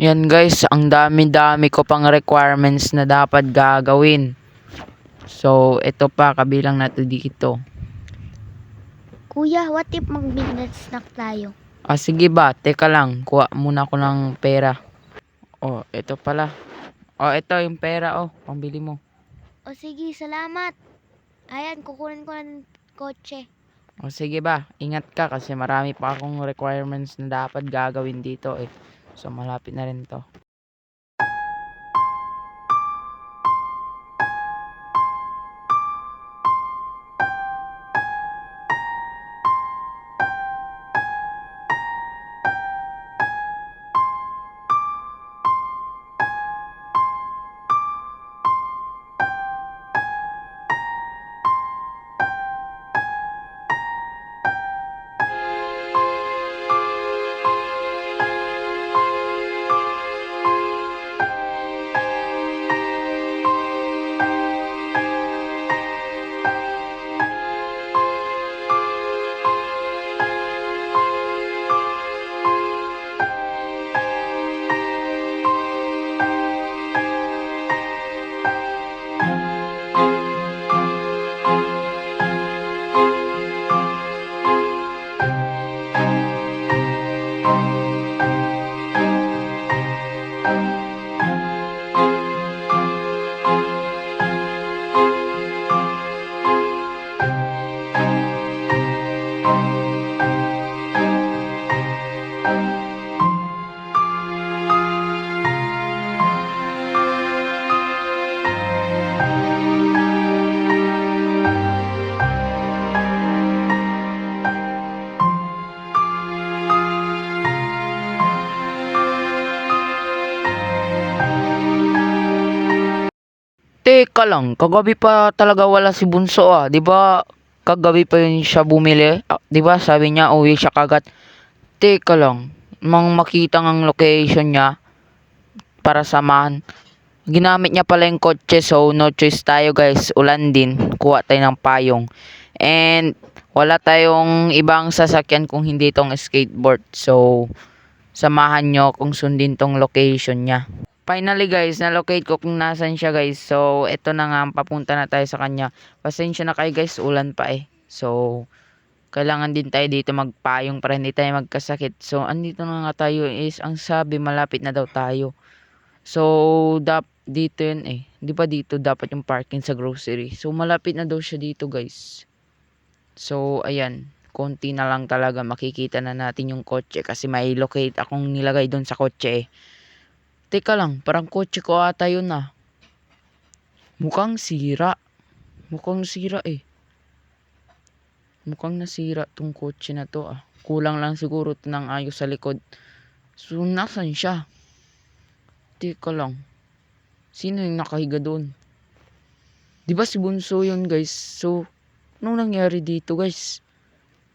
Yan guys, ang dami-dami ko pang requirements na dapat gagawin. So, ito pa, kabilang na to dito. Kuya, what if mag-midnight snack tayo? Ah, sige ba, teka lang, kuha muna ko ng pera. Oh, ito pala. Oh, ito yung pera, oh, pambili mo. O sige, salamat. Ayan, kukunin ko ng kotse. O sige ba, ingat ka kasi marami pa akong requirements na dapat gagawin dito eh. So malapit na rin to. Teka lang, kagabi pa talaga wala si Bunso ah. 'Di ba? Kagabi pa yun siya bumili. Ah, 'Di ba? Sabi niya uwi siya kagad. Teka lang, mang makita ng location niya para samahan. Ginamit niya pala yung kotse so no choice tayo guys. Ulan din. Kuha tayo ng payong. And wala tayong ibang sasakyan kung hindi tong skateboard. So samahan nyo kung sundin tong location niya. Finally guys, na-locate ko kung nasan siya guys. So, eto na nga, papunta na tayo sa kanya. Pasensya na kayo guys, ulan pa eh. So, kailangan din tayo dito magpayong para hindi tayo magkasakit. So, andito na nga tayo is, ang sabi, malapit na daw tayo. So, dap dito yun eh. Di ba dito dapat yung parking sa grocery? So, malapit na daw siya dito guys. So, ayan. Konti na lang talaga makikita na natin yung kotse kasi may locate akong nilagay doon sa kotse eh. Teka lang, parang kotse ko ata yun ah. Mukhang sira. Mukhang sira eh. Mukhang nasira tong kotse na to ah. Kulang lang siguro ng ayos sa likod. So, nasan siya? Teka lang. Sino yung nakahiga doon? Di ba si Bunso yun guys? So, anong nangyari dito guys?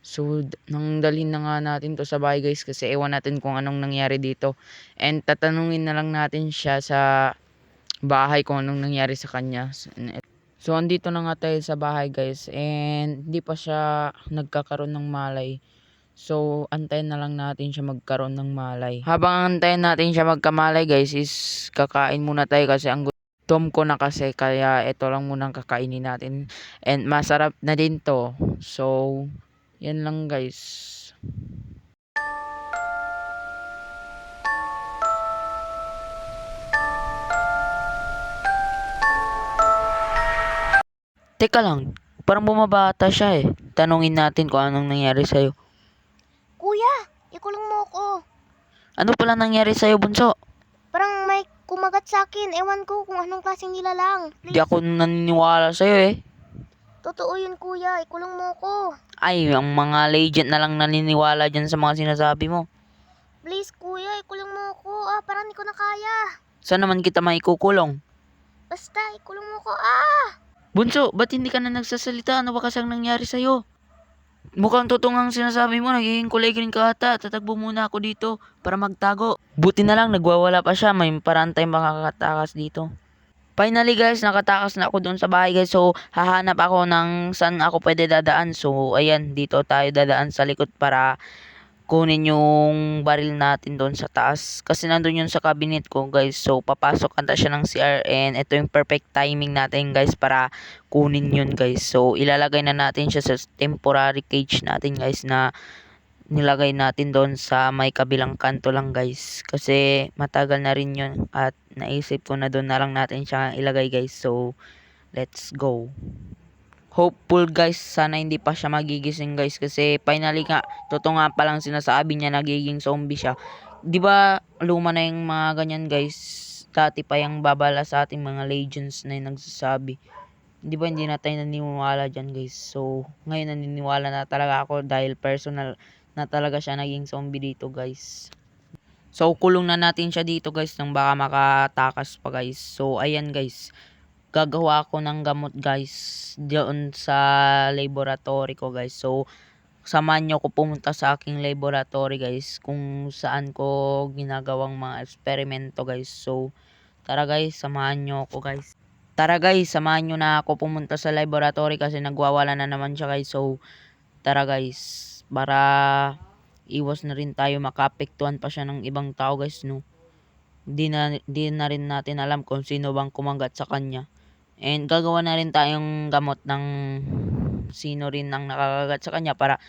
So, nang dalhin na nga natin to sa bahay guys kasi ewan natin kung anong nangyari dito. And tatanungin na lang natin siya sa bahay kung anong nangyari sa kanya. So, andito na nga tayo sa bahay guys and hindi pa siya nagkakaroon ng malay. So, antayin na lang natin siya magkaroon ng malay. Habang antayin natin siya magkamalay guys is kakain muna tayo kasi ang gutom ko na kasi kaya ito lang muna kakainin natin. And masarap na din to. So, yan lang guys. Teka lang, parang bumabata siya eh. Tanungin natin kung anong nangyari sa'yo. Kuya, ikulong mo ako. Ano pala nangyari sa'yo, Bunso? Parang may kumagat sa akin. Ewan ko kung anong klaseng nilalang. Di ako naniniwala sa'yo eh. Totoo yun, kuya. Ikulong mo ako. Ay, ang mga legend na lang naniniwala dyan sa mga sinasabi mo. Please, kuya. Ikulong mo ako. Ah, parang hindi ko na kaya. Saan naman kita maikukulong? Basta, ikulong mo ako. Ah! Bunso, ba't hindi ka na nagsasalita? Ano ba kasi ang nangyari sa'yo? Mukhang totoo ang sinasabi mo, nagiging kulay green ka ata. Tatakbo muna ako dito para magtago. Buti na lang, nagwawala pa siya. May paraan tayong makakatakas dito. Finally guys, nakatakas na ako doon sa bahay guys. So, hahanap ako ng saan ako pwede dadaan. So, ayan, dito tayo dadaan sa likod para kunin yung baril natin doon sa taas. Kasi nandun yun sa cabinet ko guys. So papasok ata siya ng CRN. Ito yung perfect timing natin guys para kunin yun guys. So ilalagay na natin siya sa temporary cage natin guys na nilagay natin doon sa may kabilang kanto lang guys. Kasi matagal na rin yun at naisip ko na doon na lang natin siya ilagay guys. So let's go. Hopeful guys. Sana hindi pa siya magigising guys. Kasi finally nga totoo nga pa lang sinasabi niya nagiging zombie siya. Di ba luma na yung mga ganyan guys? Dati pa yung babala sa ating mga legends na yung nagsasabi. Di ba hindi na tayo naniniwala dyan guys? So ngayon naniniwala na talaga ako dahil personal na talaga siya naging zombie dito guys So, kulong na natin siya dito guys nang baka makatakas pa guys. So, ayan guys. Gagawa ako ng gamot guys doon sa laboratory ko guys. So, samahan nyo ko pumunta sa aking laboratory guys kung saan ko ginagawang mga eksperimento guys. So, tara guys, samahan nyo ako guys. Tara guys, samahan nyo na ako pumunta sa laboratory kasi nagwawala na naman siya guys. So, tara guys, para iwas na rin tayo makapektuhan pa siya ng ibang tao guys no. Di na, di na rin natin alam kung sino bang kumagat sa kanya. And gagawa na rin tayong gamot ng sino rin ang nakakagat sa kanya para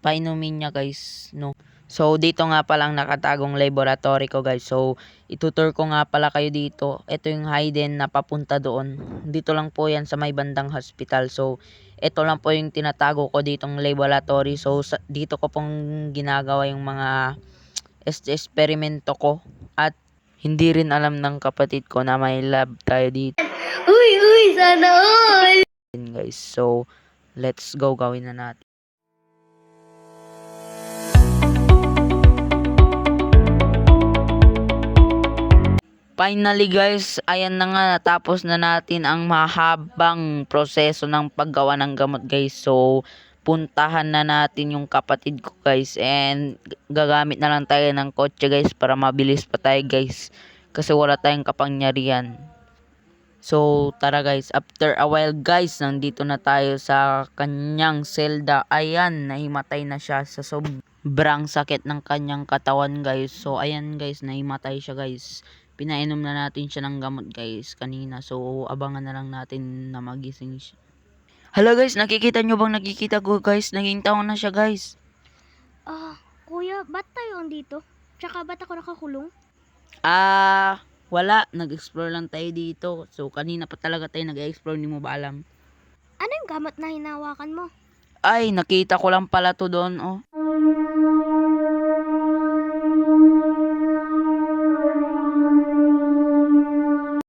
painumin niya guys no. So dito nga palang nakatagong laboratory ko guys. So itutur ko nga pala kayo dito. Ito yung hidden na papunta doon. Dito lang po yan sa may bandang hospital. So ito lang po yung tinatago ko ditong laboratory. So sa, dito ko pong ginagawa yung mga eksperimento ko. At hindi rin alam ng kapatid ko na may lab tayo dito Uy, uy, sana all! guys. So let's go gawin na natin. Finally guys, ayan na nga natapos na natin ang mahabang proseso ng paggawa ng gamot guys. So, puntahan na natin yung kapatid ko guys and gagamit na lang tayo ng kotse guys para mabilis pa tayo guys. Kasi wala tayong kapangyarihan. So, tara guys, after a while guys, nandito na tayo sa kanyang selda. Ayan, nahimatay na siya sa sobrang sakit ng kanyang katawan guys. So, ayan guys, nahimatay siya guys. Pinainom na natin siya ng gamot guys kanina. So, abangan na lang natin na magising siya. Hala guys, nakikita nyo bang nakikita ko guys? Naging taon na siya guys. Ah, kuya, ba't tayo andito? Tsaka ba't ako nakakulong? Ah, wala. Nag-explore lang tayo dito. So, kanina pa talaga tayo nag-explore. Hindi mo ba alam? Ano yung gamot na hinawakan mo? Ay, nakita ko lang pala to doon, oh.